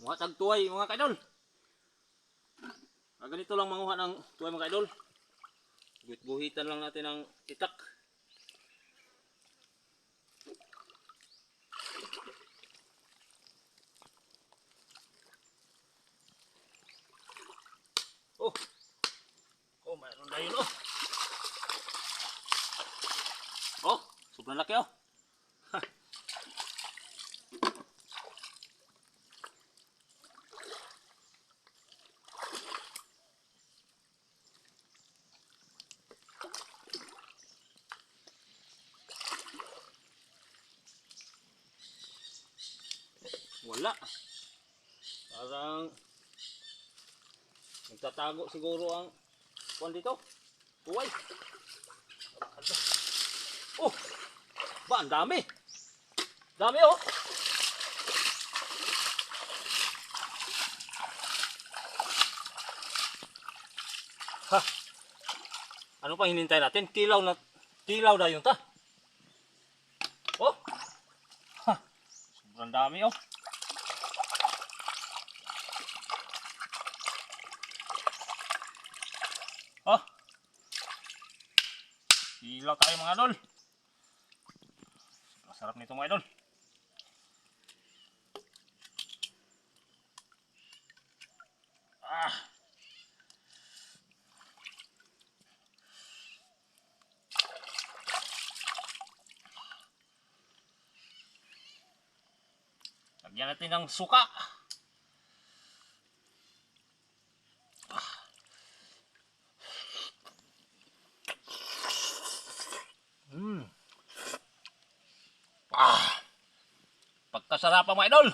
Mga tagtuway mga kaidol. Ah, ganito lang manguha ng tuway mga kaidol. Buhit-buhitan lang natin ng itak. Oh. Oh, mayroon na yun oh. Oh, sobrang laki oh. Wala. Parang nagtatago siguro ang kuwan dito. Uway. Oh! Ba, ang dami. Dami oh. Ha. Ano pang hinintay natin? Kilaw na kilaw na yun ta. Oh. Ha. Sobrang dami oh. Oh. Ilaw tayo mga idol. Masarap nito mga idol. Ah. Lagyan natin ng suka. Ah. Pagkasarap mga idol.